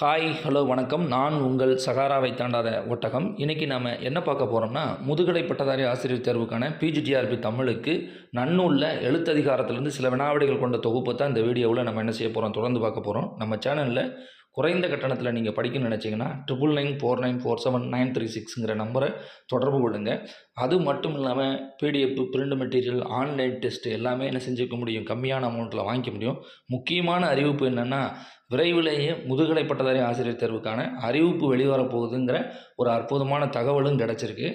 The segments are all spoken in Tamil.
ஹாய் ஹலோ வணக்கம். நான் உங்கள் சகாராவை தாண்டாத ஒட்டகம். இன்றைக்கி நாம் என்ன பார்க்க போகிறோம்னா முதுகலை பட்டதாரி ஆசிரியர் தேர்வுக்கான பிஜிடிஆர்பி தமிழுக்கு நன்னூலில் எழுத்ததிகாரத்திலிருந்து சில வினாவிடைகள் கொண்ட தொகுப்பு தான் இந்த வீடியோவில் நம்ம என்ன செய்ய போகிறோம் தொடர்ந்து பார்க்க போகிறோம் நம்ம சேனலில் குறைந்த கட்டணத்தில் நீங்கள் படிக்கணும்னு நினச்சிங்கன்னா triple nine four nine four seven nine three சிக்ஸுங்கிற நம்பரை தொடர்பு கொள்ளுங்க. அது மட்டும் இல்லாமல் P D F print material online test எல்லாமே என்ன செஞ்சுக்க முடியும்? கம்மியான அமௌண்ட்டில் வாங்கிக்க முடியும். முக்கியமான அறிவிப்பு என்னென்னா விரைவிலேயே முதுகலை பட்டதாரி ஆசிரியர் தேர்வுக்கான அறிவிப்பு வெளிவரப் போகுதுங்கிற ஒரு அற்புதமான தகவலும் கிடச்சிருக்கு.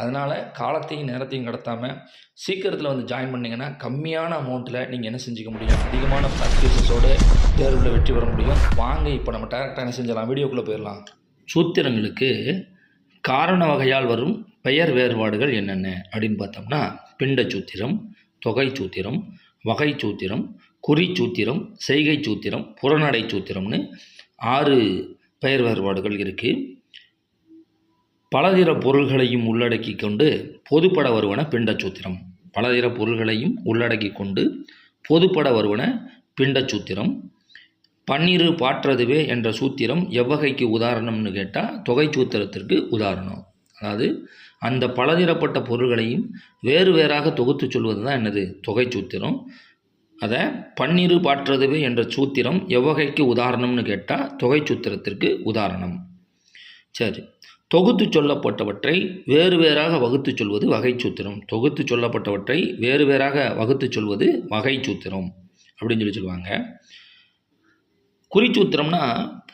அதனால் காலத்தையும் நேரத்தையும் கடத்தாமல் சீக்கிரத்தில் வந்து ஜாயின் பண்ணிங்கன்னா கம்மியான அமௌண்ட்டில் நீங்கள் என்ன செஞ்சுக்க முடியும்? அதிகமான ப்ராக்டிஸஸோடு தேர்வில் வெற்றி பெற முடியும். வாங்க இப்போ நம்ம டேரெக்டாக என்ன செஞ்சலாம் வீடியோக்குள்ளே போயிடலாம். சூத்திரங்களுக்கு காரண வகையால் வரும் பெயர் வேறுபாடுகள் என்னென்ன? அப்படின்னு பார்த்தோம்னா பிண்ட சூத்திரம் தொகை சூத்திரம் வகை சூத்திரம் குறி சூத்திரம் செய்கை சூத்திரம் புறநடை சூத்திரம்னு ஆறு பெயர் வேறுபாடுகள் இருக்குது பலதிர பொருள்களையும் உள்ளடக்கி கொண்டு பொதுப்பட வருவன பிண்ட சூத்திரம் பலதிர பொருள்களையும் உள்ளடக்கி கொண்டு பொதுப்பட வருவன பிண்ட சூத்திரம் பன்னிரு பாற்றதுவே என்ற சூத்திரம் எவ்வகைக்கு உதாரணம்னு கேட்டால் தொகை சூத்திரத்திற்கு உதாரணம். அதாவது அந்த பலதிரப்பட்ட பொருள்களையும் வேறு வேறாக தொகுத்து சொல்வது தான் என்னது? தொகை சூத்திரம் அதை பன்னிரு பாற்றதுவே என்ற சூத்திரம் எவ்வகைக்கு உதாரணம்னு கேட்டால் தொகை சூத்திரத்திற்கு உதாரணம். சரி தொகுத்து சொல்லப்பட்டவற்றை வேறு வேறாக வகுத்து சொல்வது வகை சூத்திரம். தொகுத்து சொல்லப்பட்டவற்றை வேறு வேறாக வகுத்து சொல்வது வகை சூத்திரம் அப்படின்னு சொல்லி சொல்லுவாங்க. குறிச்சூத்திரம்னா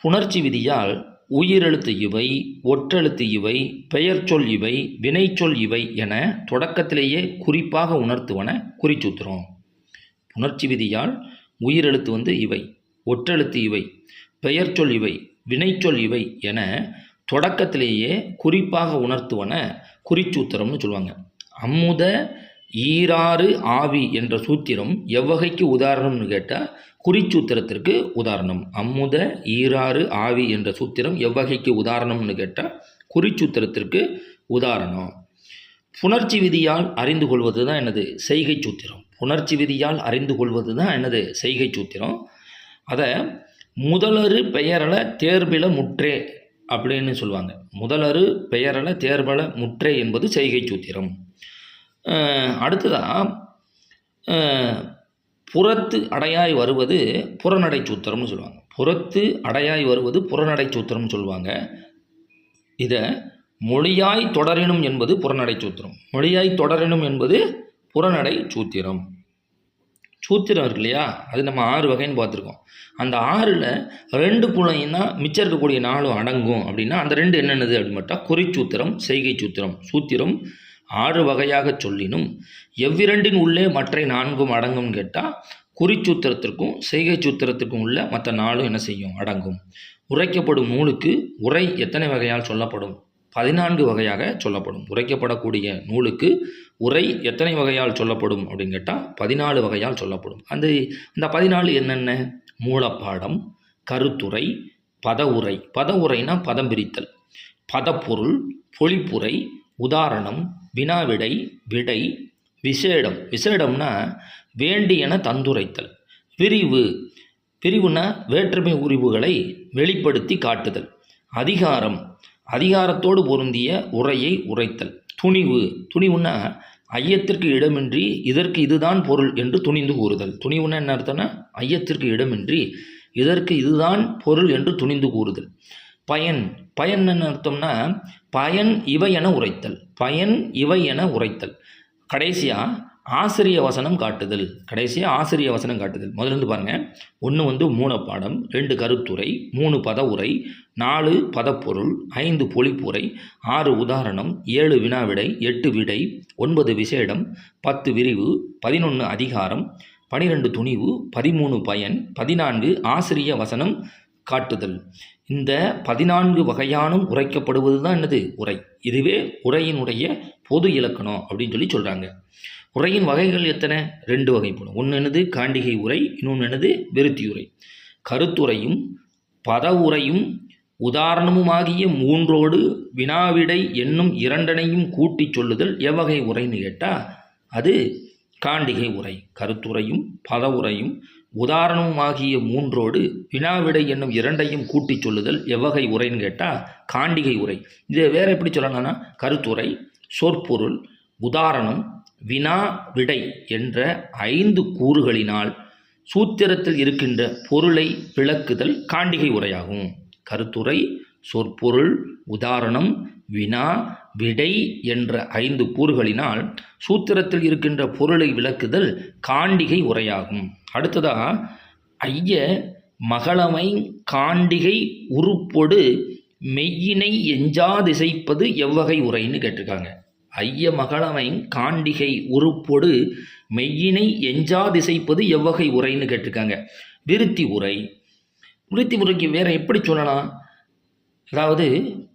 புணர்ச்சி விதியால் உயிரெழுத்து இவை ஒற்றெழுத்து இவை பெயர்ச்சொல் இவை வினைச்சொல் இவை என தொடக்கத்திலேயே குறிப்பாக உணர்த்துவன குறிச்சூத்திரம். உணர்ச்சி விதியால் உயிரெழுத்து வந்து இவை ஒற்றெழுத்து இவை பெயர்ச்சொல் இவை வினைச்சொல் இவை என தொடக்கத்திலேயே குறிப்பாக உணர்த்துவன குறிச்சூத்திரம்னு சொல்லுவாங்க. அம்முத ஈராறு ஆவி என்ற சூத்திரம் எவ்வகைக்கு உதாரணம்னு கேட்டால் குறிச்சூத்திரத்திற்கு உதாரணம். அம்முத ஈராறு ஆவி என்ற சூத்திரம் எவ்வகைக்கு உதாரணம்னு கேட்டால் குறிச்சூத்திரத்திற்கு உதாரணம். புணர்ச்சி விதியால் அறிந்து கொள்வது தான் எனது செய்கை சூத்திரம். புணர்ச்சி விதியால் அறிந்து கொள்வது தான் எனது செய்கை சூத்திரம். அதை முதலரு பெயரல தேர்பில முற்றே அப்படின்னு சொல்லுவாங்க. முதலரு பெயரல தேர்பல முற்றே என்பது செய்கை சூத்திரம். அடுத்ததாக புறத்து அடையாய் வருவது புறநடை சூத்திரம்னு சொல்லுவாங்க. புறத்து அடையாய் வருவது புறநடை சூத்திரம்னு சொல்லுவாங்க. இதை மொழியாய் தொடரினும் என்பது புறநடை சூத்திரம். மொழியாய் தொடரினும் என்பது புறநடை சூத்திரம். சூத்திரம் இருக்கு இல்லையா? அது நம்ம ஆறு வகைன்னு பார்த்துருக்கோம். அந்த ஆறில் ரெண்டு குழையும் தான் மிச்சம் இருக்கக்கூடிய நாளும் அடங்கும். அப்படின்னா அந்த ரெண்டு என்னென்னது அப்படின்னு பார்த்தா குறிச்சூத்திரம் செய்கை சூத்திரம். சூத்திரம் ஆறு வகையாக சொல்லினும் எவ்விரண்டின் உள்ளே மற்ற நான்கும் அடங்கும்னு கேட்டால் குறிச்சூத்திரத்திற்கும் செய்கை சூத்திரத்திற்கும் உள்ள மற்ற நாளும் என்ன செய்யும்? அடங்கும். உரைக்கப்படும் நூலுக்கு உரை எத்தனை வகையால் சொல்லப்படும்? பதினான்கு வகையாக சொல்லப்படும். உரைக்கப்படக்கூடிய நூலுக்கு உரை எத்தனை வகையால் சொல்லப்படும் அப்படின்னு கேட்டால் பதினாலு வகையால் சொல்லப்படும். அந்த அந்த பதினாலு என்னென்ன? மூலப்பாடம் கருத்துரை பதவுரை. பதவுரைனா பதம் பிரித்தல். பதப்பொருள் பொழிப்புரை உதாரணம் வினாவிடை விடை விசேடம். விசேடம்னா வேண்டியன தந்துரைத்தல். பிரிவு பிரிவுனா வேற்றுமை உரிவுகளை வெளிப்படுத்தி காட்டுதல். அதிகாரம். அதிகாரத்தோடு பொருந்திய உரையை உரைத்தல். துணிவு. துணிவுன்னா ஐயத்திற்கு இடமின்றி இதற்கு இதுதான் பொருள் என்று துணிந்து கூறுதல். துணிவுன்னா என்ன அர்த்தம்னா ஐயத்திற்கு இடமின்றி இதற்கு இதுதான் பொருள் என்று துணிந்து கூறுதல். பயன். பயன் என்ன அர்த்தம்னா பயன் இவை என உரைத்தல். பயன் இவை என உரைத்தல். கடைசியாக ஆசிரிய வசனம் காட்டுதல். கடைசியாக ஆசிரிய வசனம் காட்டுதல். முதல்ல இருந்து பாருங்கள் ஒன்று வந்து மூலப்பாடம் ரெண்டு கருத்துரை மூணு பத உரை நாலு பதப்பொருள் ஐந்து பொழிப்புரை ஆறு உதாரணம் ஏழு வினாவிடை எட்டு விடை ஒன்பது விசேடம் பத்து விரிவு பதினொன்று அதிகாரம் பனிரெண்டு துணிவு பதிமூணு பயன் பதினான்கு ஆசிரிய வசனம் காட்டுதல். இந்த பதினான்கு வகையானும் உரைக்கப்படுவது தான் என்னது? உரை. இதுவே உரையினுடைய பொது இலக்கணம் அப்படின்னு சொல்லி சொல்கிறாங்க உரையின் வகைகள் எத்தனை? ரெண்டு வகைப்படும் ஒன்று என்னது? காண்டிகை உரை இன்னொன்று என்னது? விருத்தி உரை. கருத்துரையும் பத உரையும் உதாரணமுமாகிய மூன்றோடு வினாவிடை என்னும் இரண்டனையும் கூட்டிச் சொல்லுதல் எவ்வகை உரைன்னு கேட்டால் அது காண்டிகை உரை. கருத்துரையும் பத உரையும் உதாரணமாகிய மூன்றோடு வினாவிடை என்னும் இரண்டையும் கூட்டிச் சொல்லுதல் எவ்வகை உரைன்னு கேட்டால் காண்டிகை உரை. இதை வேற எப்படி சொல்லணும்னா கருத்துரை சொற்பொருள் உதாரணம் வினா விடை என்ற ஐந்து கூறுகளினால் சூத்திரத்தில் இருக்கின்ற பொருளை விளக்குதல் காண்டிகை உரையாகும். கருத்துரை சொற்பொருள் உதாரணம் வினா விடை என்ற ஐந்து கூறுகளினால் சூத்திரத்தில் இருக்கின்ற பொருளை விளக்குதல் காண்டிகை உரையாகும். அடுத்ததா ஐய மகளமை காண்டிகை உருப்பொடு மெய்யினை எஞ்சாதிசைப்பது எவ்வகை உரைன்னு கேட்டிருக்காங்க. ஐய மகளமை காண்டிகை உருப்பொடு மெய்யினை எஞ்சா திசைப்பது எவ்வகை உரைன்னு கேட்டிருக்காங்க. விருத்தி உரை. விருத்தி உரைக்கு வேற எப்படி சொல்லலாம்? அதாவது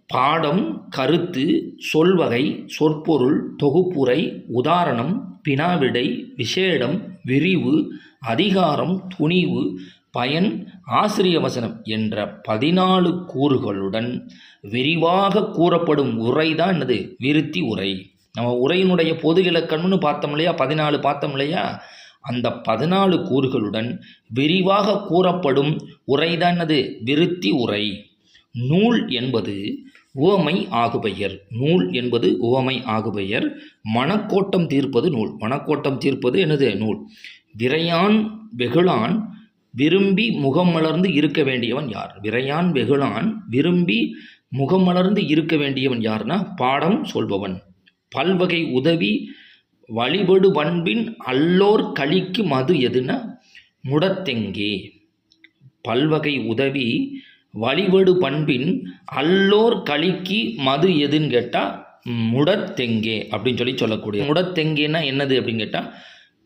பாடம் கருத்து சொல்வகை சொற்பொருள் தொகுப்புரை உதாரணம் பினாவிடை விசேடம் விரிவு அதிகாரம் துணிவு பயன் ஆசிரிய வசனம் என்ற பதினாலு கூறுகளுடன் விரிவாக கூறப்படும் உரை தான் என்னது? விருத்தி உரை. நம்ம உரையினுடைய பொது இலக்கணம்னு பார்த்தோம் இல்லையா? பதினாலு பார்த்தோம் இல்லையா? அந்த பதினாலு கூறுகளுடன் விரிவாக கூறப்படும் உரை தான் என்னது? விருத்தி உரை. நூல் என்பது உவமை ஆகுபெயர். நூல் என்பது உவமை ஆகுபெயர். மனக்கோட்டம் தீர்ப்பது நூல். மனக்கோட்டம் தீர்ப்பது என்னது? நூல். விரையான் வெகுளான் விரும்பி முகம் மலர்ந்து இருக்க வேண்டியவன் யார்? விரையான் வெகுளான் விரும்பி முகம் மலர்ந்து இருக்க வேண்டியவன் யார்னா பாடம் சொல்பவன். பல்வகை உதவி வழிபடு பண்பின் அல்லோர் கழிக்கு மது எதுனா? முடத்தெங்கே? பல்வகை உதவி வழிபடு பண்பின் அல்லோர் கழிக்கு மது எதுன்னு கேட்டால் முடத்தெங்கே அப்படின்னு சொல்லி சொல்லக்கூடிய. முடத்தெங்கேன்னா என்னது அப்படின்னு கேட்டால்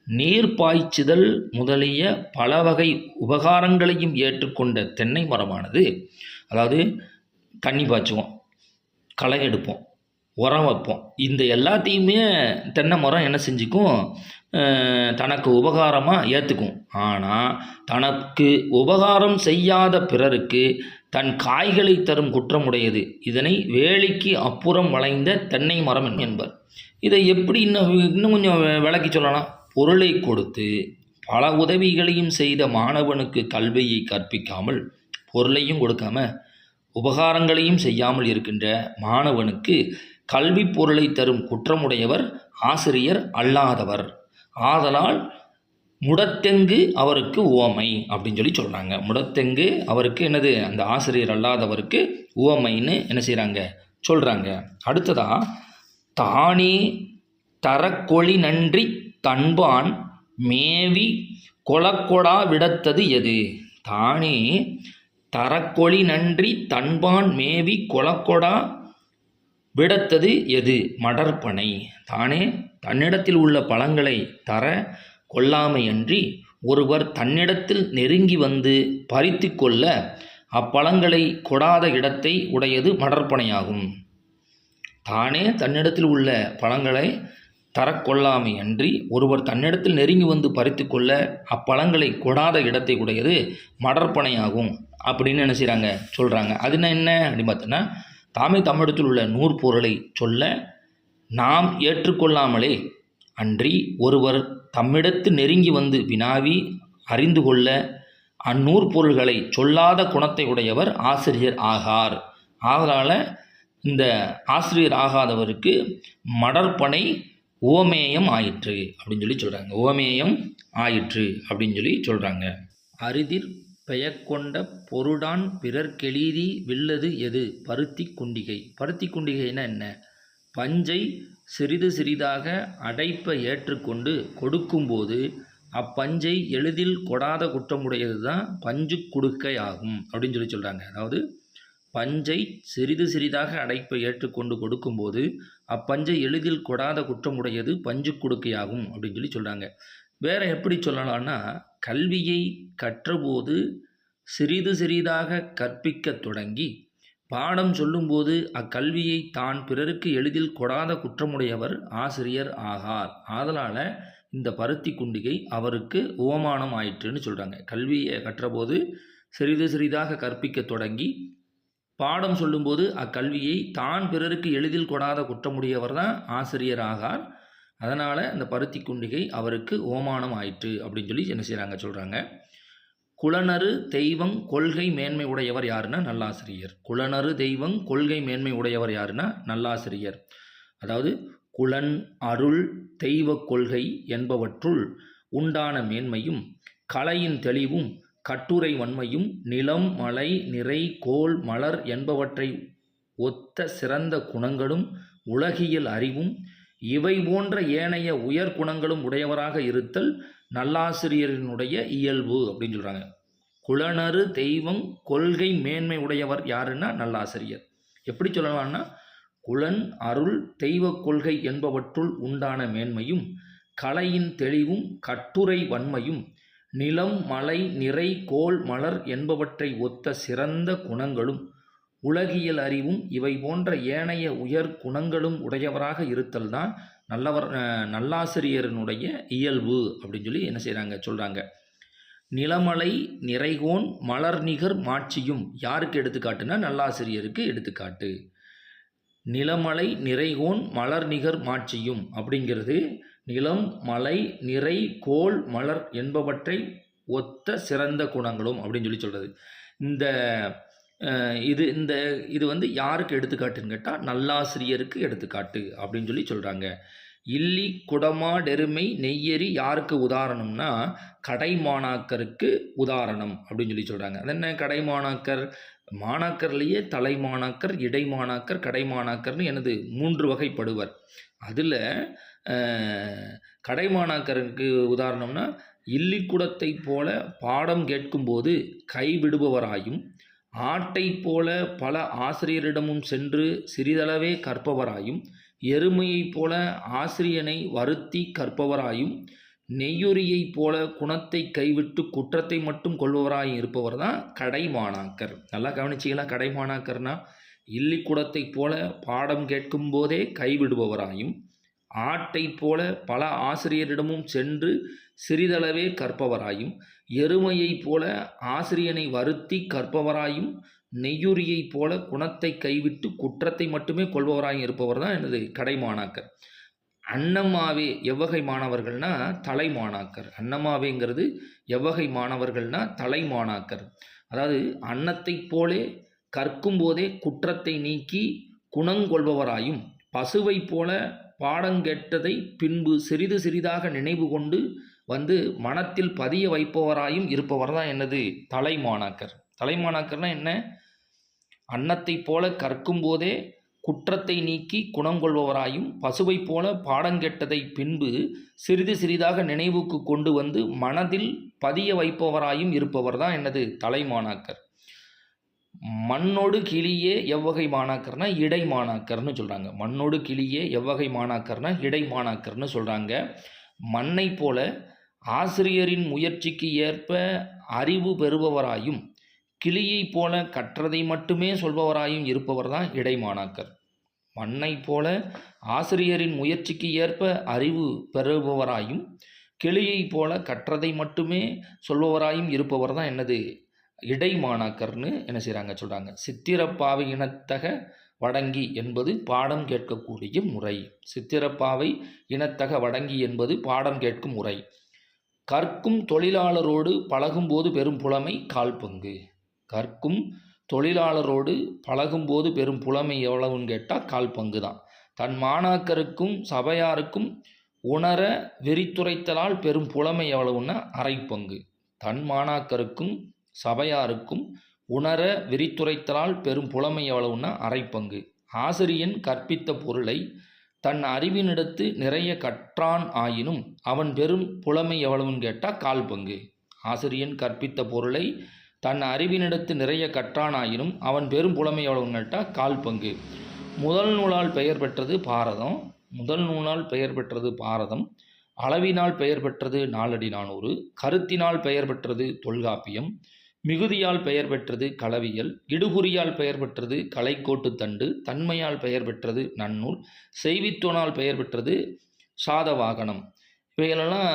நீர் பாய்ச்சுதல் முதலிய பல வகை உபகாரங்களையும் ஏற்றுக்கொண்ட தென்னை மரமானது அதாவது தண்ணி பாய்ச்சுவோம் களை எடுப்போம் உரம் வைப்போம். இந்த எல்லாத்தையுமே தென்னை மரம் என்ன செஞ்சுக்கும்? தனக்கு உபகாரமாக ஏற்றுக்கும் ஆனால் தனக்கு உபகாரம் செய்யாத பிறருக்கு தன் காய்களை தரும் குற்றமுடையது. இதனை வேலிக்கு அப்புறம் வளைந்த தென்னை மரம் என்பர். இதை எப்படி இன்னும் இன்னும் கொஞ்சம் விளக்கி சொல்லலாம்? பொருளை கொடுத்து பல உதவிகளையும் செய்த மாணவனுக்கு கல்வியை கற்பிக்காமல் பொருளையும் கொடுக்காம உபகாரங்களையும் செய்யாமல் இருக்கின்ற மாணவனுக்கு கல்வி பொருளை தரும் குற்றமுடையவர் ஆசிரியர் அல்லாதவர். ஆதலால் முடத்தெங்கு அவருக்கு உவமை அப்படின்னு சொல்லி சொல்கிறாங்க முடத்தெங்கு அவருக்கு என்னது? அந்த ஆசிரியர் அல்லாதவருக்கு உவமைன்னு என்ன செய்கிறாங்க சொல்கிறாங்க அடுத்ததாக தானே தரக்கொழி நன்றி தன்பான் மேவி கொலக்கொடா விடத்தது எது? தானே தரக்கொழி நன்றி தன்பான் மேவி கொலக்கொடா விடத்தது எது? மடற்பனை. தானே தன்னிடத்தில் உள்ள பழங்களை தர கொள்ளாமையன்றி ஒருவர் தன்னிடத்தில் நெருங்கி வந்து பறித்து கொள்ள அப்பழங்களை கொடாத இடத்தை உடையது மடற்பனையாகும். தானே தன்னிடத்தில் உள்ள பழங்களை தரக்கொள்ளாமை அன்றி ஒருவர் தன்னிடத்தில் நெருங்கி வந்து பறித்து கொள்ள அப்பழங்களை கொடாத இடத்தை உடையது மடற்பனையாகும் அப்படின்னு என்ன செய்கிறாங்க சொல்கிறாங்க அது என்ன என்ன அப்படின்னு பார்த்தோன்னா தாமே தமிழத்தில் உள்ள நூற்பொருளை சொல்ல நாம் ஏற்றுக்கொள்ளாமலே அன்றி ஒருவர் தம்மிடத்து நெருங்கி வந்து வினாவி அறிந்து கொள்ள அந்நூற்பொருள்களை சொல்லாத குணத்தை உடையவர் ஆசிரியர் ஆகார். ஆதலால் இந்த ஆசிரியர் ஆகாதவருக்கு மடற்பனை ஓமேயம் ஆயிற்று அப்படின்னு சொல்லி சொல்கிறாங்க ஓமேயம் ஆயிற்று அப்படின்னு சொல்லி சொல்கிறாங்க அரிதிர் பெயர்கொண்ட பொருடான் பிறர்க்கெளீதி வில்லது எது? பருத்தி குண்டிகை. பருத்தி குண்டிகைனா என்ன? பஞ்சை சிறிது சிறிதாக அடைப்பை ஏற்றுக்கொண்டு கொடுக்கும்போது அப்பஞ்சை எளிதில் கொடாத குற்றமுடையது தான் பஞ்சு குடுக்கை ஆகும் அப்படின்னு சொல்லி சொல்கிறாங்க அதாவது பஞ்சை சிறிது சிறிதாக அடைப்பை ஏற்றுக்கொண்டு கொடுக்கும்போது அப்பஞ்சை எளிதில் கொடாத குற்றமுடையது பஞ்சு கொடுக்கையாகும் அப்படின்னு சொல்லி சொல்கிறாங்க வேற எப்படி சொல்லலாம்னா கல்வியை கற்றபோது சிறிது சிறிதாக கற்பிக்கத் தொடங்கி பாடம் சொல்லும்போது அக்கல்வியை தான் பிறருக்கு எளிதில் கொடாத குற்றமுடையவர் ஆசிரியர் ஆகார். ஆதலால் இந்த பருத்தி குண்டிகை அவருக்கு உவமானம் ஆயிற்றுன்னு சொல்கிறாங்க கல்வியை கற்றபோது சிறிது சிறிதாக கற்பிக்கத் தொடங்கி பாடம் சொல்லும்போது அக்கல்வியை தான் பிறருக்கு எளிதில் கொடாத குற்றமுடையவர் தான் ஆசிரியர் ஆகார் அதனால் இந்த பருத்தி குண்டிகை அவருக்கு ஓமானம் ஆயிற்று அப்படின்னு சொல்லி என்ன செய்கிறாங்க சொல்கிறாங்க குலனரு தெய்வம் கொள்கை மேன்மை உடையவர் யாருன்னா நல்லாசிரியர். குலனரு தெய்வம் கொள்கை மேன்மை உடையவர் யாருன்னா நல்லாசிரியர். அதாவது குலன் அருள் தெய்வ கொள்கை என்பவற்றுள் உண்டான மேன்மையும் கலையின் தெளிவும் கட்டுரை வன்மையும் நிலம் மலை நிறை கோல் மலர் என்பவற்றை ஒத்த சிறந்த குணங்களும் உலகியல் அறிவும் இவை போன்ற ஏனைய உயர் குணங்களும் உடையவராக இருத்தல் நல்லாசிரியரினுடைய இயல்பு அப்படின்னு சொல்கிறாங்க குலனரு தெய்வம் கொள்கை மேன்மை உடையவர் யாருன்னா நல்லாசிரியர். எப்படி சொல்லலாம்னா குலன் அருள் தெய்வ கொள்கை என்பவற்றுள் உண்டான மேன்மையும் கலையின் தெளிவும் கட்டுரை வன்மையும் நிலம் மலை நிறை கோள் மலர் என்பவற்றை ஒத்த சிறந்த குணங்களும் உலகியல் அறிவும் இவை போன்ற ஏனைய உயர் குணங்களும் உடையவராக இருத்தல் தான் நல்லவர் நல்லாசிரியரனுடைய நல்லாசிரியரினுடைய இயல்பு அப்படின்னு சொல்லி என்ன செய்கிறாங்க சொல்கிறாங்க நிலமலை நிறைகோன் மலர் நிகர் மாட்சியும் யாருக்கு எடுத்துக்காட்டுனா நல்லாசிரியருக்கு எடுத்துக்காட்டு. நிலமலை நிறைகோன் மலர் நிகர் மாட்சியும் அப்படிங்கிறது நிலம் மலை நிறை கோல் மலர் என்பவற்றை ஒத்த சிறந்த குணங்களும் அப்படின்னு சொல்லி சொல்கிறது இந்த இது இந்த இது வந்து யாருக்கு எடுத்துக்காட்டுன்னு கேட்டால் நல்லாசிரியருக்கு எடுத்துக்காட்டு அப்படின்னு சொல்லி சொல்கிறாங்க இல்லி குடமா டெருமை நெய்யரி யாருக்கு உதாரணம்னா கடைமாணாக்கருக்கு உதாரணம் அப்படின்னு சொல்லி சொல்கிறாங்க அது என்ன கடைமாணாக்கர்? மாணாக்கர்லேயே தலைமாணாக்கர் இடைமாணாக்கர் கடைமாணாக்கர்னு எனது மூன்று வகைப்படுவர். அதில் கடைமாணாக்கருக்கு உதாரணம்னா இல்லிக்குடத்தை போல பாடம் கேட்கும்போது கைவிடுபவராயும் ஆட்டை போல பல ஆசிரியரிடமும் சென்று சிறிதளவே கற்பவராயும் எருமையைப் போல ஆசிரியனை வருத்தி கற்பவராயும் நெய்யுரியைப் போல குணத்தை கைவிட்டு குற்றத்தை மட்டும் கொள்பவராயும் இருப்பவர் தான் கடைமாணாக்கர் நல்லா கவனிச்சிக்கலாம் கடைமாணாக்கர்னா இல்லிக்குடத்தைப் போல பாடம் கேட்கும்போதே கைவிடுபவராயும் ஆட்டைப் போல பல ஆசிரியரிடமும் சென்று சிறிதளவே கற்பவராயும் எருமையைப் போல ஆசிரியனை வருத்தி கற்பவராயும் நெய்யுரியைப் போல குணத்தை கைவிட்டு குற்றத்தை மட்டுமே கொள்பவராயும் இருப்பவர் தான் எனது கடைமாணாக்கர் அன்னம்மாவே எவ்வகை மாணவர்கள்னா தலைமாணாக்கர் அன்னம்மாவேங்கிறது எவ்வகை மாணவர்கள்னா தலைமாணாக்கர் அதாவது அன்னத்தைப் போலே கற்கும்போதே குற்றத்தை நீக்கி குணங்கொள்பவராயும் பசுவைப் போல பாடங்கெட்டதை பின்பு சிறிது சிறிதாக நினைவு கொண்டு வந்து மனத்தில் பதிய வைப்பவராயும் இருப்பவர் தான் என்னது? தலைமாணாக்கர். தலைமாணாக்கர்னா என்ன? அன்னத்தைப் போல கற்கும் போதே குற்றத்தை நீக்கி குணங்கொள்பவராயும் பசுவைப் போல பாடங்கெட்டதை பின்பு சிறிது சிறிதாக நினைவுக்கு கொண்டு வந்து மனதில் பதிய வைப்பவராயும் இருப்பவர் தான் என்னது? தலைமாணாக்கர். மண்ணோடு கிளியே எவ்வகை மாணாக்கர்னா இடை மாணாக்கர்னு சொல்கிறாங்க மண்ணோடு கிளியே எவ்வகை மாணாக்கர்னா இடை மாணாக்கர்னு சொல்கிறாங்க மண்ணை போல ஆசிரியரின் முயற்சிக்கு ஏற்ப அறிவு பெறுபவராயும் கிளியைப் போல கற்றதை மட்டுமே சொல்பவராயும் இருப்பவர் தான் இடைமாணாக்கர் மண்ணைப் போல ஆசிரியரின் முயற்சிக்கு ஏற்ப அறிவு பெறுபவராயும் கிளியைப் போல கற்றதை மட்டுமே சொல்பவராயும் இருப்பவர் தான் என்னது? இடைமாணாக்கர்னு என்ன செய்கிறாங்க சொல்கிறாங்க சித்திரப்பாவை இனத்தக வடங்கி என்பது பாடம் கேட்கக்கூடிய முறை. சித்திரப்பாவை இனத்தக வடங்கி என்பது பாடம் கேட்கும் முறை. கற்கும் தொழிலாளரோடு பழகும்போது பெரும் புலமை கால் பங்கு. கற்கும் தொழிலாளரோடு பழகும்போது பெரும் புலமை எவ்வளவுன்னு கேட்டால் கால் பங்கு தான். தன் மாணாக்கருக்கும் சபையாருக்கும் உணர வெறித்துரைத்தலால் பெரும் புலமை எவ்வளவுன்னா அரை பங்கு தன் மாணாக்கருக்கும் சபையாருக்கும் உணர விரித்துரைத்தலால் பெரும் புலமை எவ்வளவுன்னா அரை பங்கு ஆசிரியன் கற்பித்த பொருளை தன் அறிவினிடத்து நிறைய கற்றான் ஆயினும் அவன் பெரும் புலமை எவ்வளவுன்னு கேட்டால் கால் பங்கு ஆசிரியன் கற்பித்த பொருளை தன் அறிவினிடத்து நிறைய கற்றான் ஆயினும் அவன் பெரும் புலமை எவ்வளவுன்னு கேட்டால் கால் பங்கு முதல் நூலால் பெயர் பெற்றது பாரதம். முதல் நூலால் பெயர் பெற்றது பாரதம். அளவினால் பெயர் பெற்றது நாலடி நானூறு. கருத்தினால் பெயர் பெற்றது தொல்காப்பியம். மிகுதியால் பெயர் பெற்றது களவியல் இடுகுறியால் பெயர் பெற்றது கலைக்கோட்டு தண்டு தன்மையால் பெயர் பெற்றது நன்னூல் செய்வித்தோனால் பெயர் பெற்றது சாதவாகனம் இவைகளெல்லாம்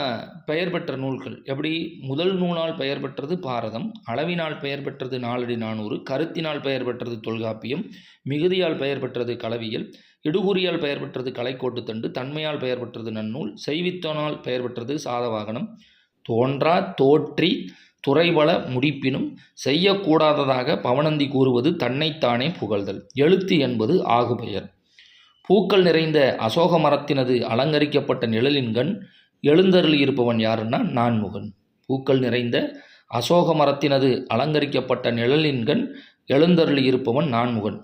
பெயர் பெற்ற நூல்கள் எப்படி முதல் நூலால் பெயர் பெற்றது பாரதம் அளவினால் பெயர் பெற்றது நாலடி நானூறு கருத்தினால் பெயர் பெற்றது தொல்காப்பியம் மிகுதியால் பெயர் பெற்றது களவியல் இடுகுறியால் பெயர் பெற்றது கலைக்கோட்டு தண்டு தன்மையால் பெயர் பெற்றது நன்னூல் செய்வித்தோனால் பெயர் பெற்றது சாதவாகனம் தோன்றா தோற்றி துறைவள முடிப்பினும் செய்யக்கூடாததாக பவனந்தி கூறுவது தன்னைத்தானே புகழ்தல். எழுத்து என்பது ஆகுபெயர். பூக்கள் நிறைந்த அசோக மரத்தினது அலங்கரிக்கப்பட்ட நிழலின்கண் எழுந்தருளி இருப்பவன் யாருன்னா நான்முகன். பூக்கள் நிறைந்த அசோக மரத்தினது அலங்கரிக்கப்பட்ட நிழலின்கண் எழுந்தருளி இருப்பவன் நான்முகன்.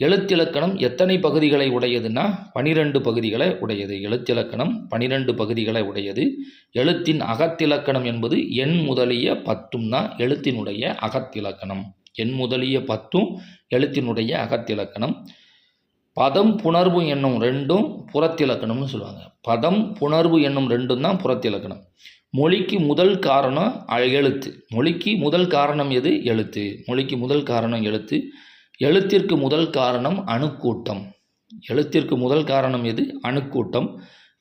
எழுத்திலக்கணம் எத்தனை பகுதிகளை உடையதுன்னா பனிரெண்டு பகுதிகளை உடையது. எழுத்திலக்கணம் பனிரெண்டு பகுதிகளை உடையது. எழுத்தின் அகத்திலக்கணம் என்பது எண் முதலிய பத்தும் தான் எழுத்தினுடைய அகத்திலக்கணம். எண் முதலிய பத்தும் எழுத்தினுடைய அகத்திலக்கணம். பதம் புணர்வு என்னும் ரெண்டும் புறத்திலக்கணம்னு சொல்லுவாங்க. பதம் புணர்வு என்னும் ரெண்டும் தான் புறத்திலக்கணம். மொழிக்கு முதல் காரணம் எழுத்து. மொழிக்கு முதல் காரணம் எது? எழுத்து. மொழிக்கு முதல் காரணம் எழுத்து. எழுத்திற்கு முதல் காரணம் அணுக்கூட்டம். எழுத்திற்கு முதல் காரணம் எது? அணுக்கூட்டம்.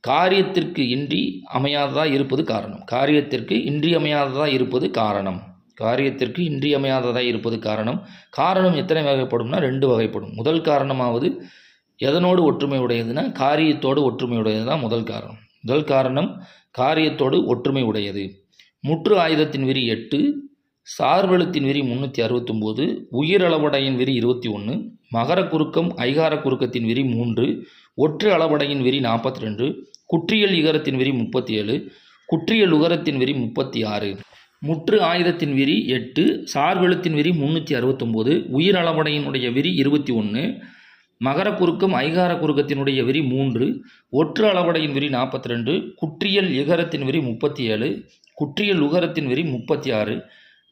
காரியத்திற்கு இன்றி அமையாததாக இருப்பது காரணம். காரியத்திற்கு இன்றியமையாததாக இருப்பது காரணம். காரியத்திற்கு இன்றியமையாததாக இருப்பது காரணம். காரணம் எத்தனை வகைப்படும்னா ரெண்டு வகைப்படும். முதல் காரணமாவது எதனோடு ஒற்றுமை உடையதுன்னா காரியத்தோடு ஒற்றுமை உடையது தான் முதல் காரணம். முதல் காரணம் காரியத்தோடு ஒற்றுமை உடையது முற்று ஆயுதத்தின் விரி எட்டு சார்வெழுத்தின் விரி முந்நூற்றி அறுபத்தொம்போது உயிரளவடையின் விரி இருபத்தி ஒன்று மகர குறுக்கம் ஐகார குறுக்கத்தின் விரி மூன்று ஒற்று அளவடையின் விரி நாற்பத்தி ரெண்டு குற்றியல் இகரத்தின் விரி முப்பத்தி ஏழு குற்றியல் உகரத்தின் விரி முப்பத்தி ஆறு முற்று ஆயுதத்தின் விரி எட்டு சார்வெழுத்தின் விரி முந்நூற்றி அறுபத்தொம்போது உயிர் அளவடையினுடைய விரி இருபத்தி ஒன்று மகர குறுக்கம் ஐகார குறுக்கத்தினுடைய விரி மூன்று ஒற்று அளவடையின் விரி நாற்பத்தி ரெண்டு குற்றியல் இகரத்தின் விரி முப்பத்தி ஏழு குற்றியல் உகரத்தின் விரி முப்பத்தி ஆறு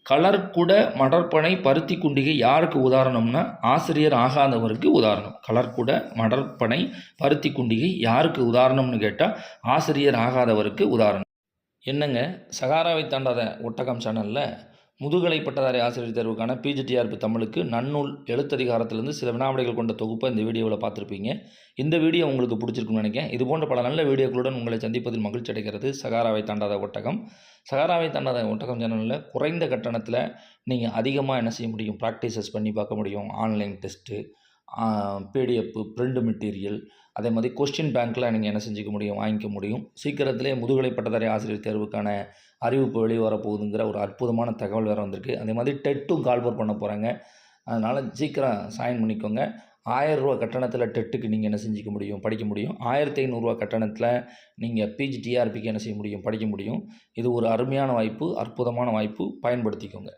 கலர்குட மடற்பனை பருத்தி குண்டிகை யாருக்கு உதாரணம்னா ஆசிரியர் ஆகாதவருக்கு உதாரணம். கலர்குட மடற்பனை பருத்தி குண்டிகை யாருக்கு உதாரணம்னு கேட்டால் ஆசிரியர் ஆகாதவருக்கு உதாரணம். என்னங்க? சகாராவை தாண்டாத ஒட்டகம் சேனலில் முதுகலை பட்டதாரி ஆசிரியர் தேர்வுக்கான பிஜிடிஆர்பி தமிழுக்கு நன்னூல் எழுத்ததிகாரத்திலிருந்து சில வினாவிடைகள் கொண்ட தொகுப்பை இந்த வீடியோவில் பார்த்துருப்பீங்க. இந்த வீடியோ உங்களுக்கு பிடிச்சிருக்குன்னு நினைக்கிறேன். இது போன்ற பல நல்ல வீடியோக்களுடன் உங்களை சந்திப்பதில் மகிழ்ச்சி அடைகிறது சகாராவை தாண்டாத ஒட்டகம். சகாராவை தாண்டாத ஒட்டகம் சேனலில் குறைந்த கட்டணத்தில் நீங்கள் அதிகமாக என்ன செய்ய முடியும்? ப்ராக்டிசஸ் பண்ணி பார்க்க முடியும். Online test P D F print material அதே மாதிரி கொஸ்டின் பேங்க்கில் நீங்கள் என்ன செஞ்சுக்க முடியும்? வாங்கிக்க முடியும். சீக்கிரத்திலே முதுகலை பட்டதாரி ஆசிரியர் தேர்வுக்கான அறிவிப்பு வெளியே வரப்போகுதுங்கிற ஒரு அற்புதமான தகவல் வேறு வந்திருக்கு. அதே மாதிரி டெட்டும் கால்பர் பண்ண போகிறாங்க அதனால் சீக்கிரம் சைன் பண்ணிக்கோங்க. ஆயிரரூவா கட்டணத்தில் டெட்டுக்கு நீங்கள் என்ன செஞ்சுக்க முடியும்? படிக்க முடியும். ஆயிரத்தி ஐநூறுரூவா கட்டணத்தில் நீங்கள் பிஜி டிஆர்பிக்கு என்ன செய்ய முடியும்? படிக்க முடியும். இது ஒரு அருமையான வாய்ப்பு அற்புதமான வாய்ப்பு. பயன்படுத்திக்கோங்க.